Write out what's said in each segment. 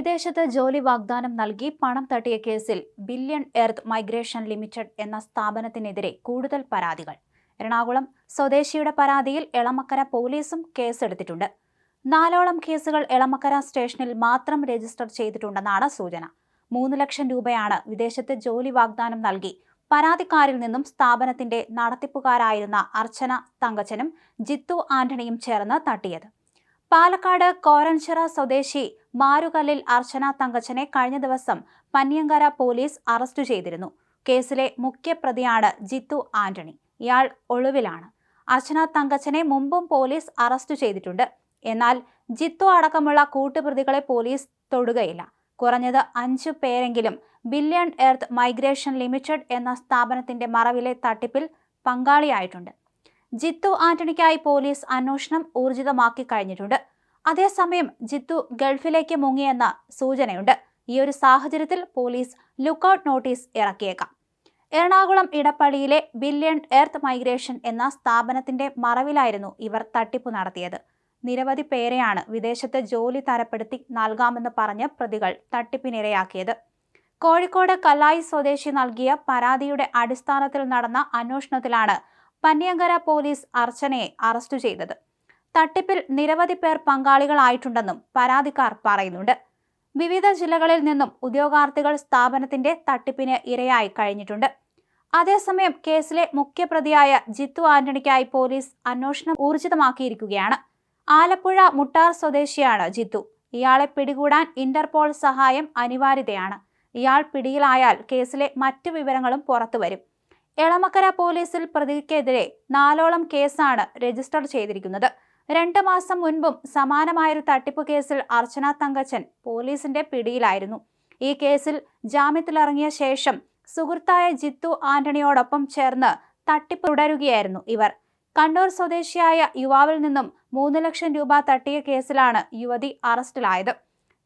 വിദേശത്ത് ജോലി വാഗ്ദാനം നൽകി പണം തട്ടിയ കേസിൽ ബില്യൺ എർത്ത് മൈഗ്രേഷൻ ലിമിറ്റഡ് എന്ന സ്ഥാപനത്തിനെതിരെ കൂടുതൽ പരാതികൾ. എറണാകുളം സ്വദേശിയുടെ പരാതിയിൽ എളമക്കര പോലീസും കേസെടുത്തിട്ടുണ്ട്. നാലോളം കേസുകൾ എളമക്കര സ്റ്റേഷനിൽ മാത്രം രജിസ്റ്റർ ചെയ്തിട്ടുണ്ടെന്നാണ് സൂചന. മൂന്ന് ലക്ഷം രൂപയാണ് വിദേശത്ത് ജോലി വാഗ്ദാനം നൽകി പരാതിക്കാരിൽ നിന്നും സ്ഥാപനത്തിന്റെ നടത്തിപ്പുകാരായിരുന്ന അർച്ചന തങ്കച്ചനും ജിത്തു ആന്റണിയും ചേർന്ന് തട്ടിയത്. പാലക്കാട് കോരൻചിറ സ്വദേശി മാരുകല്ലിൽ അർച്ചന തങ്കച്ചനെ കഴിഞ്ഞ ദിവസം പന്നിയങ്കര പോലീസ് അറസ്റ്റ് ചെയ്തിരുന്നു. കേസിലെ മുഖ്യപ്രതിയാണ് ജിത്തു ആന്റണി. ഇയാൾ ഒളിവിലാണ്. അർച്ചന തങ്കച്ചനെ മുമ്പും പോലീസ് അറസ്റ്റ് ചെയ്തിട്ടുണ്ട്. എന്നാൽ ജിത്തു അടക്കമുള്ള കൂട്ടുപ്രതികളെ പോലീസ് തൊടുകയില്ല. കുറഞ്ഞത് അഞ്ചു പേരെങ്കിലും ബില്യൺ എർത്ത് മൈഗ്രേഷൻ ലിമിറ്റഡ് എന്ന സ്ഥാപനത്തിന്റെ മറവിലെ തട്ടിപ്പിൽ പങ്കാളിയായിട്ടുണ്ട്. ജിത്തു ആന്റണിക്കായി പോലീസ് അന്വേഷണം ഊർജിതമാക്കി കഴിഞ്ഞിട്ടുണ്ട്. അതേസമയം ജിത്തു ഗൾഫിലേക്ക് മുങ്ങിയെന്ന സൂചനയുണ്ട്. ഈ ഒരു സാഹചര്യത്തിൽ പോലീസ് ലുക്കൌട്ട് നോട്ടീസ് ഇറക്കിയേക്കാം. എറണാകുളം ഇടപ്പള്ളിയിലെ ബില്യൺ എർത്ത് മൈഗ്രേഷൻ എന്ന സ്ഥാപനത്തിന്റെ മറവിലായിരുന്നു ഇവർ തട്ടിപ്പ് നടത്തിയത്. നിരവധി പേരെയാണ് വിദേശത്ത് ജോലി തരപ്പെടുത്തി നൽകാമെന്ന് പറഞ്ഞ് പ്രതികൾ തട്ടിപ്പിനിരയാക്കിയത്. കോഴിക്കോട് കല്ലായി സ്വദേശി നൽകിയ പരാതിയുടെ അടിസ്ഥാനത്തിൽ നടന്ന അന്വേഷണത്തിലാണ് പന്നിയങ്കര പോലീസ് അർച്ചനയെ അറസ്റ്റ് ചെയ്തത്. തട്ടിപ്പിൽ നിരവധി പേർ പങ്കാളികളായിട്ടുണ്ടെന്നും പരാതിക്കാർ പറയുന്നുണ്ട്. വിവിധ ജില്ലകളിൽ നിന്നും ഉദ്യോഗാർത്ഥികൾ സ്ഥാപനത്തിന്റെ തട്ടിപ്പിന് ഇരയായി കഴിഞ്ഞിട്ടുണ്ട്. അതേസമയം കേസിലെ മുഖ്യപ്രതിയായ ജിത്തു ആന്റണിക്കായി പോലീസ് അന്വേഷണം ഊർജിതമാക്കിയിരിക്കുകയാണ്. ആലപ്പുഴ മുട്ടാർ സ്വദേശിയാണ് ജിത്തു. ഇയാളെ പിടികൂടാൻ ഇന്റർപോൾ സഹായം അനിവാര്യതയാണ്. ഇയാൾ പിടിയിലായാൽ കേസിലെ മറ്റു വിവരങ്ങളും പുറത്തുവരും. എളമക്കര പോലീസിൽ പ്രതിക്കെതിരെ നാലോളം കേസാണ് രജിസ്റ്റർ ചെയ്തിരിക്കുന്നത്. രണ്ട് മാസം മുൻപും സമാനമായൊരു തട്ടിപ്പ് കേസിൽ അർച്ചന തങ്കച്ചൻ പോലീസിന്റെ പിടിയിലായിരുന്നു. ഈ കേസിൽ ജാമ്യത്തിലിറങ്ങിയ ശേഷം സുഹൃത്തായ ജിത്തു ആന്റണിയോടൊപ്പം ചേർന്ന് തട്ടിപ്പ് തുടരുകയായിരുന്നു ഇവർ. കണ്ണൂർ സ്വദേശിയായ യുവാവിൽ നിന്നും മൂന്ന് ലക്ഷം രൂപ തട്ടിയ കേസിലാണ് യുവതി അറസ്റ്റിലായത്.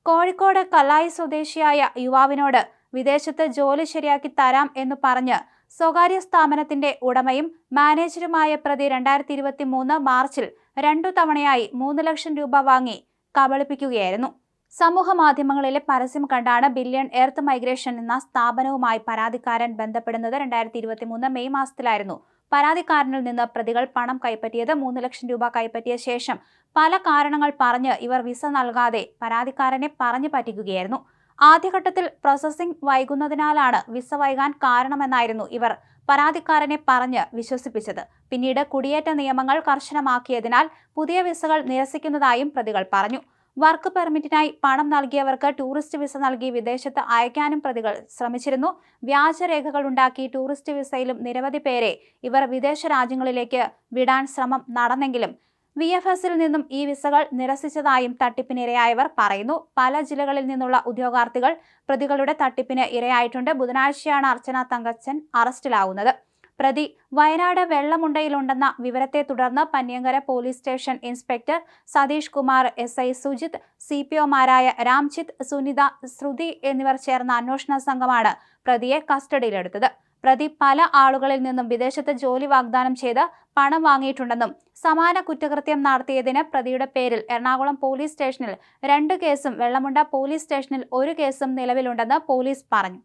കോഴിക്കോട് കല്ലായി സ്വദേശിയായ യുവാവിനോട് വിദേശത്ത് ജോലി ശരിയാക്കി തരാം എന്ന് പറഞ്ഞ് സ്വകാര്യ സ്ഥാപനത്തിന്റെ ഉടമയും മാനേജരുമായ പ്രതി രണ്ടായിരത്തി ഇരുപത്തി മൂന്ന് മാർച്ചിൽ രണ്ടു തവണയായി മൂന്ന് ലക്ഷം രൂപ വാങ്ങി കബളിപ്പിക്കുകയായിരുന്നു. സമൂഹ മാധ്യമങ്ങളിലെ പരസ്യം കണ്ടാണ് ബില്യൺ എർത്ത് മൈഗ്രേഷൻ എന്ന സ്ഥാപനവുമായി പരാതിക്കാരൻ ബന്ധപ്പെടുന്നത് രണ്ടായിരത്തി ഇരുപത്തി മൂന്ന് മെയ് മാസത്തിലായിരുന്നു. പരാതിക്കാരനിൽ നിന്ന് പ്രതികൾ പണം കൈപ്പറ്റിയത് മൂന്ന് ലക്ഷം രൂപ കൈപ്പറ്റിയ ശേഷം പല കാരണങ്ങൾ പറഞ്ഞ് ഇവർ വിസ നൽകാതെ പരാതിക്കാരനെ പറഞ്ഞു പറ്റിക്കുകയായിരുന്നു. ആദ്യഘട്ടത്തിൽ പ്രോസസ്സിംഗ് വൈകുന്നതിനാലാണ് വിസ വൈകാൻ കാരണമെന്നായിരുന്നു ഇവർ പരാതിക്കാരനെ പറഞ്ഞ് വിശ്വസിപ്പിച്ചത്. പിന്നീട് കുടിയേറ്റ നിയമങ്ങൾ കർശനമാക്കിയതിനാൽ പുതിയ വിസകൾ നിരസിക്കുന്നതായും പ്രതികൾ പറഞ്ഞു. വർക്ക് പെർമിറ്റിനായി പണം നൽകിയവർക്ക് ടൂറിസ്റ്റ് വിസ നൽകി വിദേശത്ത് അയക്കാനും പ്രതികൾ ശ്രമിച്ചിരുന്നു. വ്യാജരേഖകൾ ഉണ്ടാക്കി ടൂറിസ്റ്റ് വിസയിലും നിരവധി പേരെ ഇവർ വിദേശ രാജ്യങ്ങളിലേക്ക് വിടാൻ ശ്രമം നടന്നെങ്കിലും വി എഫ് എസിൽ നിന്നും ഈ വിസകൾ നിരസിച്ചതായും തട്ടിപ്പിനിരയായവർ പറയുന്നു. പല ജില്ലകളിൽ നിന്നുള്ള ഉദ്യോഗാർത്ഥികൾ പ്രതികളുടെ തട്ടിപ്പിന് ഇരയായിട്ടുണ്ട്. ബുധനാഴ്ചയാണ് അർച്ചന തങ്കച്ചൻ അറസ്റ്റിലാവുന്നത്. പ്രതി വയനാട് വെള്ളമുണ്ടയിലുണ്ടെന്ന വിവരത്തെ തുടർന്ന് Panniyankara police station inspector Satheesh Kumar S I Sujith C P ഒമാരായ Ramjith Sunitha Shruthi എന്നിവർ ചേർന്ന അന്വേഷണ സംഘമാണ് പ്രതിയെ കസ്റ്റഡിയിലെടുത്തത്. പ്രതി പല ആളുകളിൽ നിന്നും വിദേശത്ത് ജോലി വാഗ്ദാനം ചെയ്ത് പണം വാങ്ങിയിട്ടുണ്ടെന്നും സമാന കുറ്റകൃത്യം നടത്തിയതിന് പ്രതിയുടെ പേരിൽ എറണാകുളം പോലീസ് സ്റ്റേഷനിൽ രണ്ട് കേസും വെള്ളമുണ്ട പോലീസ് സ്റ്റേഷനിൽ ഒരു കേസും നിലവിലുണ്ടെന്ന് പോലീസ് പറഞ്ഞു.